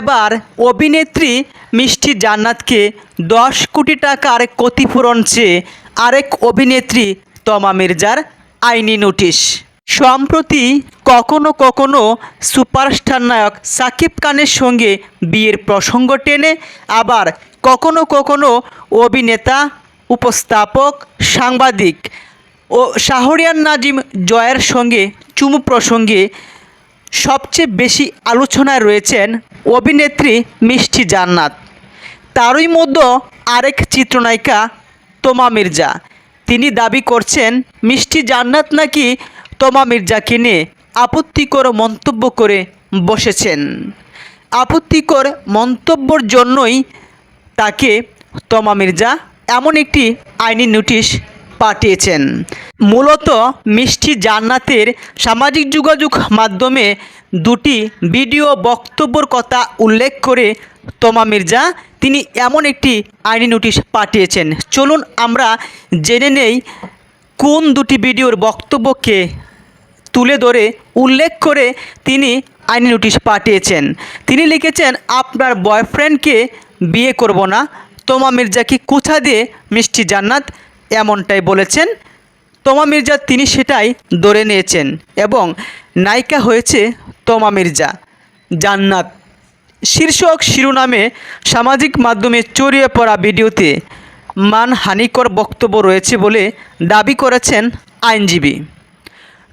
এবার অভিনেত্রী মিষ্টি জান্নাতকে দশ কোটি টাকার ক্ষতিপূরণ চেয়ে আরেক অভিনেত্রী তমা মির্জার আইনি নোটিশ। সম্প্রতি কখনো কখনো সুপারস্টার নায়ক সাকিব খানের সঙ্গে বিয়ের প্রসঙ্গ টেনে, আবার কখনো কখনো অভিনেতা, উপস্থাপক, সাংবাদিক ও শাহরিয়ার নাজিম জয়ের সঙ্গে চুমু প্রসঙ্গে সবচেয়ে বেশি আলোচনায় রয়েছেন অভিনেত্রী মিষ্টি জান্নাত। তারই মধ্যে আরেক চিত্রনায়িকা তোমা মির্জা। তিনি দাবি করছেন, মিষ্টি জান্নাত নাকি তোমা মির্জাকে নিয়ে আপত্তিকর মন্তব্য করে বসেছেন। আপত্তিকর মন্তব্যর জন্যই তাকে তমা মির্জা এমন একটি আইনি নোটিশ পাঠিয়েছেন। মূলত মিষ্টি জান্নাতের সামাজিক যোগাযোগ মাধ্যমে দুটি ভিডিও বক্তব্যর কথা উল্লেখ করে তমা মির্জা, তিনি এমন একটি আইনি নোটিশ পাঠিয়েছেন। চলুন আমরা জেনে নেই কোন দুটি ভিডিওর বক্তব্যকে তুলে ধরে উল্লেখ করে তিনি আইনি নোটিশ পাঠিয়েছেন। তিনি লিখেছেন, আপনার বয়ফ্রেন্ডকে বিয়ে করব না। তোমা মির্জাকে কোথা দিয়ে মিষ্টি জান্নাত এমনটাই বলেছেন। তোমা মির্জা তিনি সেটাই ধরে নিয়েছেন এবং নায়িকা হয়েছে তোমা মির্জা। জান্নাত। শীর্ষক শিরোনামে সামাজিক মাধ্যমে চড়িয়ে পড়া ভিডিওতে মানহানিকর বক্তব্য রয়েছে বলে দাবি করেছেন আইনজীবী।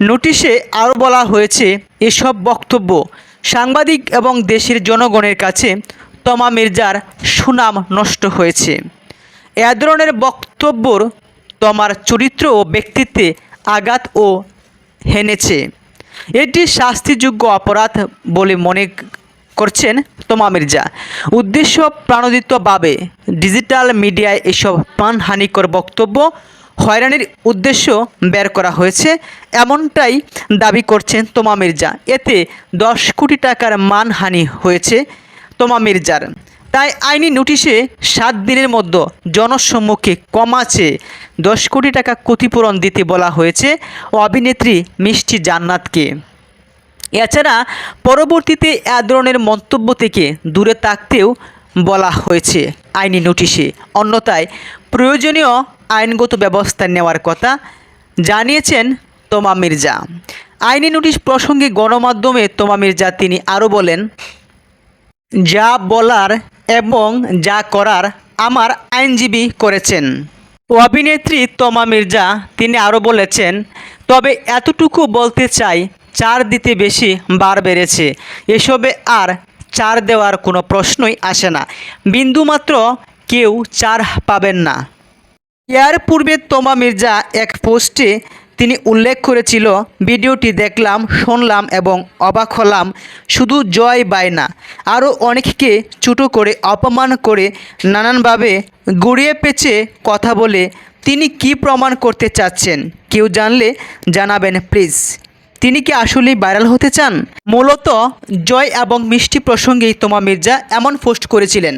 নোটিশে আরও বলা হয়েছে, এসব বক্তব্য সাংবাদিক এবং দেশের জনগণের কাছে তমা মির্জার সুনাম নষ্ট হয়েছে। এ ধরনের বক্তব্যর তোমার চরিত্র ও ব্যক্তিত্বে আঘাত ও হেনেছে। এটি শাস্তিযোগ্য অপরাধ বলে মনে করছেন তোমা মির্জা। উদ্দেশ্য প্রাণোদিতভাবে ডিজিটাল মিডিয়ায় এসব প্রাণহানিকর বক্তব্য হয়রানির উদ্দেশ্য বের করা হয়েছে, এমনটাই দাবি করছেন তোমা মির্জা। এতে দশ কোটি টাকার মানহানি হয়েছে তোমা মির্জার। তাই আইনি নোটিশে সাত দিনের মধ্যে জনসম্মুখে কমাছে দশ কোটি টাকা ক্ষতিপূরণ দিতে বলা হয়েছে অভিনেত্রী মিষ্টি জান্নাতকে। এছাড়া পরবর্তীতে এ ধরনের মন্তব্য থেকে দূরে থাকতেও বলা হয়েছে আইনি নোটিশে। অন্যথায় প্রয়োজনীয় আইনগত ব্যবস্থা নেওয়ার কথা জানিয়েছেন তোমা মির্জা। আইনি নোটিশ প্রসঙ্গে গণমাধ্যমে তোমা মির্জা তিনি আরও বলেন, যা বলার এবং যা করার আমার আইনজীবী করেছেন। অভিনেত্রী তমা মির্জা, তিনি আরও বলেছেন, তবে এতটুকু বলতে চাই, চার দিতে বেশি বার বেড়েছে। এসবে আর চার দেওয়ার কোনো প্রশ্নই আসে না। বিন্দুমাত্র কেউ চার পাবেন না। এর পূর্বে তোমা মির্জা এক পোস্টে তিনি উল্লেখ করেছিল, ভিডিওটি দেখলাম, শুনলাম এবং অবাক হলাম, শুধু জয় বাই না। আরও অনেককে ছোটো করে অপমান করে নানানভাবে গড়িয়ে পেঁচে কথা বলে তিনি কি প্রমাণ করতে চাচ্ছেন? কেউ জানলে জানাবেন, প্লিজ। তিনি কি আসলেই ভাইরাল হতে চান? মূলত জয় এবং মিষ্টি প্রসঙ্গেই তোমা মির্জা এমন পোস্ট করেছিলেন।